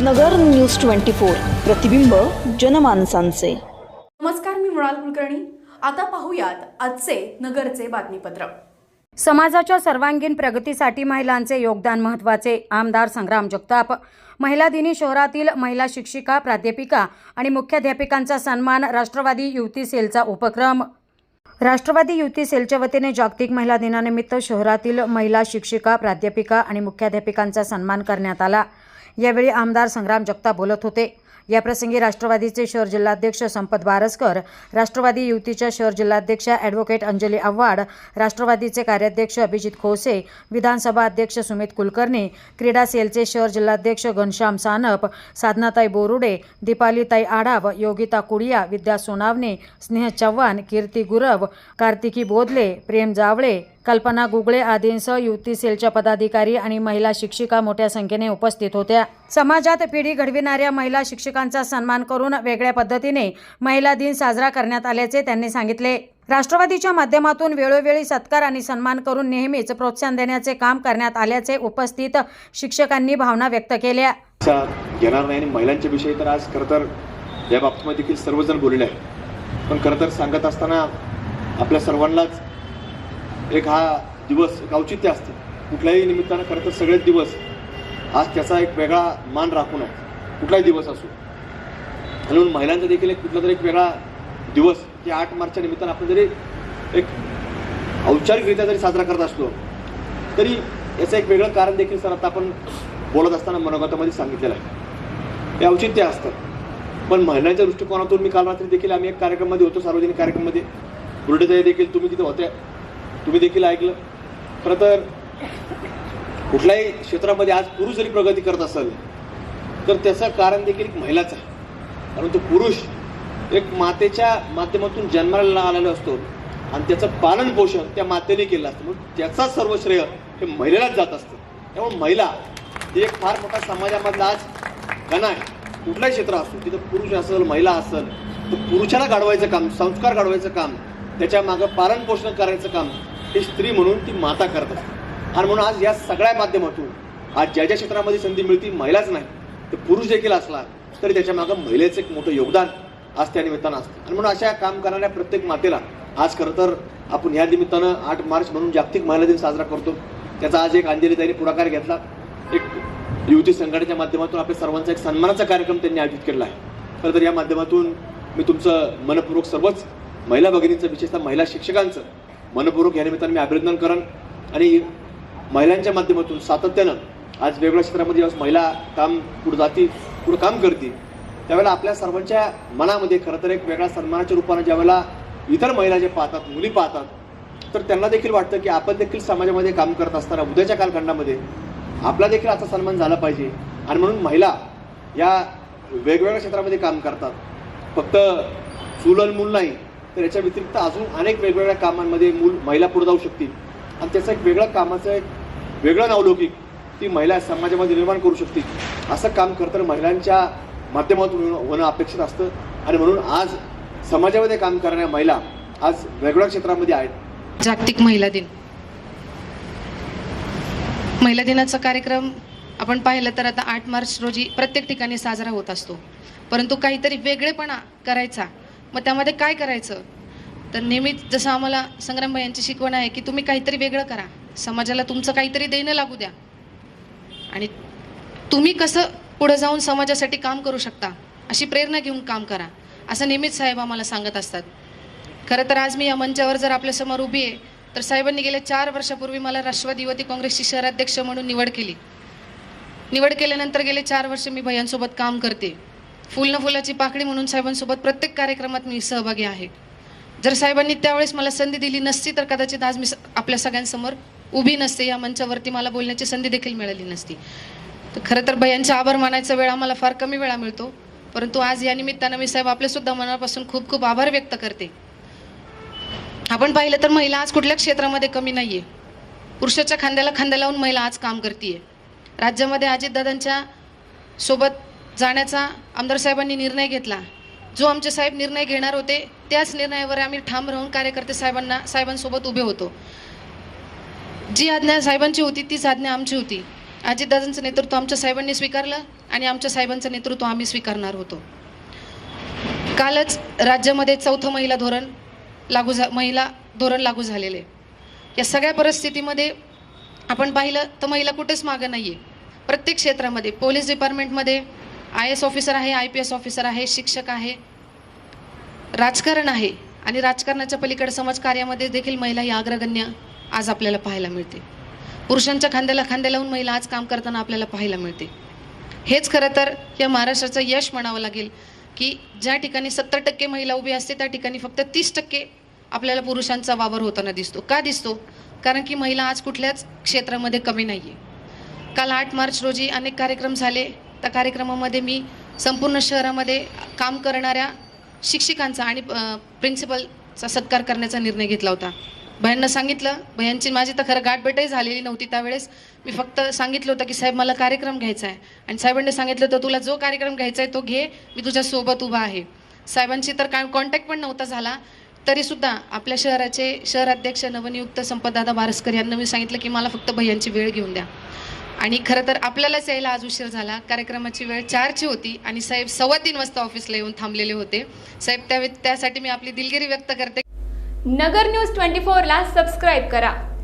नगर news twenty four. प्रतिबिंब जनमानसांचे. नमस्कार मी मृणाल कुलकर्णी. आता पाहूयात आजचे नगरचे बातमीपत्र. समाजाच्या सर्वांगीण प्रगतीसाठी महिलांचे योगदान महत्त्वाचे आमदार संग्राम जगताप. महिला दिनी शहरातील महिला शिक्षिका प्राध्यापिका आणि मुख्याध्यापिकांचा सन्मान राष्ट्रवादी युवती सेलचा उपक्रम. राष्ट्रवादी युवती सेलच्या वतीने जागतिक महिला दिनानिमित्त शहरातील महिला शिक्षिका प्राध्यापिका आणि मुख्याध्यापिकांचा सन्मान करण्यात आला. यावेळी आमदार संग्राम जगताप बोलत होते. याप्रसंगी राष्ट्रवादीचे शहर जिल्हाध्यक्ष संपत बारसकर राष्ट्रवादी युतीच्या शहर जिल्हाध्यक्षा ॲडव्होकेट अंजली आव्हाड राष्ट्रवादीचे कार्याध्यक्ष अभिजित खोसे विधानसभा अध्यक्ष सुमित कुलकर्णी क्रीडा सेलचे शहर जिल्हाध्यक्ष घनश्याम सानप साधनाताई बोरुडे दीपालीताई आढाव योगिता कुडिया विद्या सोनावणे स्नेह चव्हाण कीर्ती गुरव कार्तिकी बोधले प्रेम जावळे कल्पना गुगळे आदींसह युती सेलच्या पदाधिकारी आणि महिला शिक्षिका मोठ्या संख्येने उपस्थित होत्या. समाजात पिढी घडविणाऱ्या महिला शिक्षकांचा सन्मान करून वेगळ्या पद्धतीने महिला दिन साजरा करण्यात आल्याचे त्यांनी सांगितले. राष्ट्रवादीच्या माध्यमातून वेळोवेळी सत्कार आणि सन्मान करून नेहमीच प्रोत्साहन देण्याचे काम करण्यात आल्याचे उपस्थित शिक्षकांनी भावना व्यक्त केल्या. घेणार नाही आणि महिलांच्या विषयी तर आज खरं तर या बाबतीमध्ये देखील सर्वजण बोलले आहे पण खरं तर सांगत असताना आपल्या सर्वांनाच एक हा दिवस एक औचित्य असतं. कुठल्याही निमित्तानं खरं तर सगळेच दिवस आज त्याचा एक वेगळा मान राखून आहे. कुठलाही दिवस असो. म्हणून महिलांचा देखील एक कुठला तरी एक वेगळा दिवस की आठ मार्चच्या निमित्तानं आपण जरी एक औपचारिकरित्या जरी साजरा करत असलो तरी याचं एक वेगळं कारण देखील सर आता आपण बोलत असताना मनोगतामध्ये सांगितलेलं आहे. हे औचित्य असतं. पण महिलांच्या दृष्टिकोनातून मी काल रात्री देखील आम्ही एक कार्यक्रमामध्ये होतो सार्वजनिक कार्यक्रमामध्ये बुरडेताई देखील तुम्ही तिथे होत्या. तुम्ही देखील ऐकलं. खरं तर कुठल्याही क्षेत्रामध्ये आज पुरुष जरी प्रगती करत असेल तर त्याचं कारण देखील एक महिलाच आहे. कारण तो पुरुष एक मातेच्या माध्यमातून जन्माला आलेला असतो आणि त्याचं पालन पोषण त्या मातेने केलं असतं. म्हणून त्याचा सर्व श्रेय हे महिलेलाच जात असतं. त्यामुळे महिला ही एक फार मोठा समाजामधला आज कणा आहे. कुठलाही क्षेत्र असो तिथं पुरुष असेल महिला असेल तर पुरुषाला घडवायचं काम संस्कार घडवायचं काम त्याच्या मागं पालन पोषण करायचं काम ते स्त्री म्हणून ती माता करत असते. आणि म्हणून आज या सगळ्या माध्यमातून आज ज्या ज्या क्षेत्रामध्ये संधी मिळते महिलाच नाही तर पुरुष देखील असला तरी त्याच्या मागं महिलेचं एक मोठं योगदान आज त्या निमित्तानं असतं. आणि म्हणून अशा काम करणाऱ्या प्रत्येक मातेला आज खरं तर आपण ह्या निमित्तानं आठ मार्च म्हणून जागतिक महिला दिन साजरा करतो. त्याचा आज एक अंजलीताईने पुढाकार घेतला. एक युवती संघटनेच्या माध्यमातून आपल्या सर्वांचा एक सन्मानाचा कार्यक्रम त्यांनी आयोजित केला आहे. खरं तर या माध्यमातून मी तुमचं मनपूर्वक सर्वच महिला भगिनींचं विशेषतः महिला शिक्षकांचं मनपूर्वक या निमित्तानं मी अभिनंदन करण आणि महिलांच्या माध्यमातून सातत्यानं आज वेगवेगळ्या क्षेत्रामध्ये जेव्हा महिला काम पुढे जातील पुढं काम करतील त्यावेळेला आपल्या सर्वांच्या मनामध्ये खरं तर एक वेगळ्या सन्मानाच्या रूपानं ज्यावेळेला इतर महिला जे पाहतात मुली पाहतात तर त्यांना देखील वाटतं की आपण देखील समाजामध्ये काम करत असताना उद्याच्या कालखंडामध्ये आपला देखील असा सन्मान झाला पाहिजे. आणि म्हणून महिला या वेगवेगळ्या क्षेत्रामध्ये काम करतात. फक्त चूल मूल नाही तर याच्या व्यतिरिक्त अजून अनेक वेगवेगळ्या कामांमध्ये मूल महिला पुढे जाऊ शकतील. आणि त्याचं एक वेगळं कामाचं एक वेगळं नावलौकिक ती महिला समाजामध्ये निर्माण करू शकते असं काम खरं महिलांच्या माध्यमातून होणं अपेक्षित असतं. आणि म्हणून आज समाजामध्ये काम करणाऱ्या महिला आज वेगवेगळ्या क्षेत्रामध्ये आहेत. जागतिक महिला दिन. महिला दिनाचा कार्यक्रम आपण पाहिलं तर आता आठ मार्च रोजी प्रत्येक ठिकाणी साजरा होत असतो. परंतु काहीतरी वेगळेपणा करायचा. मग त्यामध्ये काय करायचं? तर नेहमीच जसं आम्हाला संग्रामभाई यांची शिकवण आहे की तुम्ही काहीतरी वेगळं करा. समाजाला तुमचं काहीतरी देणं लागू द्या. आणि तुम्ही कसं पुढे जाऊन समाजासाठी काम करू शकता अशी प्रेरणा घेऊन काम करा असं नेहमीच साहेब आम्हाला सांगत असतात. खरं तर आज मी या मंचावर जर आपल्यासमोर उभी आहे तर साहेबांनी गेल्या चार वर्षापूर्वी मला राष्ट्रवादी युवती काँग्रेसची शहराध्यक्ष म्हणून निवड केली. निवड केल्यानंतर गेले चार वर्ष मी भैयांसोबत काम करते. फुल न फुलाची पाकडी म्हणून साहेबांसोबत प्रत्येक कार्यक्रमात मी सहभागी आहे. जर साहेबांनी त्यावेळेस मला संधी दिली नसती तर कदाचित आज मी स- आपल्या सगळ्यांसमोर उभी नसते. या मंचावरती मला बोलण्याची संधी देखील मिळाली नसती. तर खरं तर भयांचे आभार मानायचा वेळ आम्हाला फार कमी वेळा मिळतो. परंतु आज या निमित्तानं मी साहेब आपल्यासुद्धा मनापासून खूप खूप आभार व्यक्त करते. आपण पाहिलं तर महिला आज कुठल्या क्षेत्रामध्ये कमी नाही आहे पुरुषाच्या खांद्याला खांद्या लावून महिला आज काम करते राज्यामध्ये अजितदादांच्या सोबत जाण्याचा आमदार साहेबांनी निर्णय घेतला. जो आमचे साहेब निर्णय घेणार होते त्याच निर्णयावर आम्ही ठाम राहून कार्यकर्ते साहेबांना साहेबांसोबत उभे होतो. जी आज्ञा साहेबांची होती तीच आज्ञा आमची होती. अजितदादांचं नेतृत्व आमच्या साहेबांनी स्वीकारलं आणि आमच्या साहेबांचं नेतृत्व आम्ही स्वीकारणार होतो. कालच राज्यामध्ये चौथं महिला धोरण लागू झा महिला धोरण लागू झालेले. या सगळ्या परिस्थितीमध्ये आपण पाहिलं तर महिला कुठेच मागं नाही आहे प्रत्येक क्षेत्रामध्ये पोलीस डिपार्टमेंटमध्ये आय एस ऑफिसर आहे आय पी एस ऑफिसर आहे शिक्षक आहे. राजकारण आहे आणि राजकारणाच्या पलीकडे समाजकार्यामध्ये देखील महिला ही अग्रगण्य आज आपल्याला पाहायला मिळते. पुरुषांच्या खांद्याला खांदे लावून महिला आज काम करताना आपल्याला पाहायला मिळते. हेच खरं तर या महाराष्ट्राचं यश म्हणावं लागेल की ज्या ठिकाणी सत्तर टक्के महिला उभी असते त्या ठिकाणी फक्त तीस टक्के आपल्याला पुरुषांचा वावर होताना दिसतो. का दिसतो? कारण की महिला आज कुठल्याच क्षेत्रामध्ये कमी नाही आहे काल आठ मार्च रोजी अनेक कार्यक्रम झाले. त्या कार्यक्रमामध्ये मी संपूर्ण शहरामध्ये काम करणाऱ्या शिक्षिकांचा आणि प्रिन्सिपलचा सत्कार करण्याचा निर्णय घेतला होता. भयांना सांगितलं भयांची माझी तर खरं गाठभेटही झालेली नव्हती त्यावेळेस. मी फक्त सांगितलं होतं की साहेब मला कार्यक्रम घ्यायचा आहे. आणि साहेबांनी सांगितलं होतं तुला जो कार्यक्रम घ्यायचा आहे तो घे. मी तुझ्यासोबत उभा आहे. साहेबांची तर काय कॉन्टॅक्ट पण नव्हता झाला. तरीसुद्धा आपल्या शहराचे शहराध्यक्ष नवनियुक्त संपतदादा बारसकर यांना मी सांगितलं की मला फक्त भैयांची वेळ घेऊन द्या. आणि खरं तर आपल्यालाच यायला आज उशीर झाला. कार्यक्रमाची वेळ चारची होती आणि साहेब सव्वा तीन वाजता ऑफिसला येऊन थांबलेले होते. साहेब त्या त्यासाठी मी आपली दिलगिरी व्यक्त करते. नगर न्यूज ट्वेंटी फोरला सबस्क्राईब करा.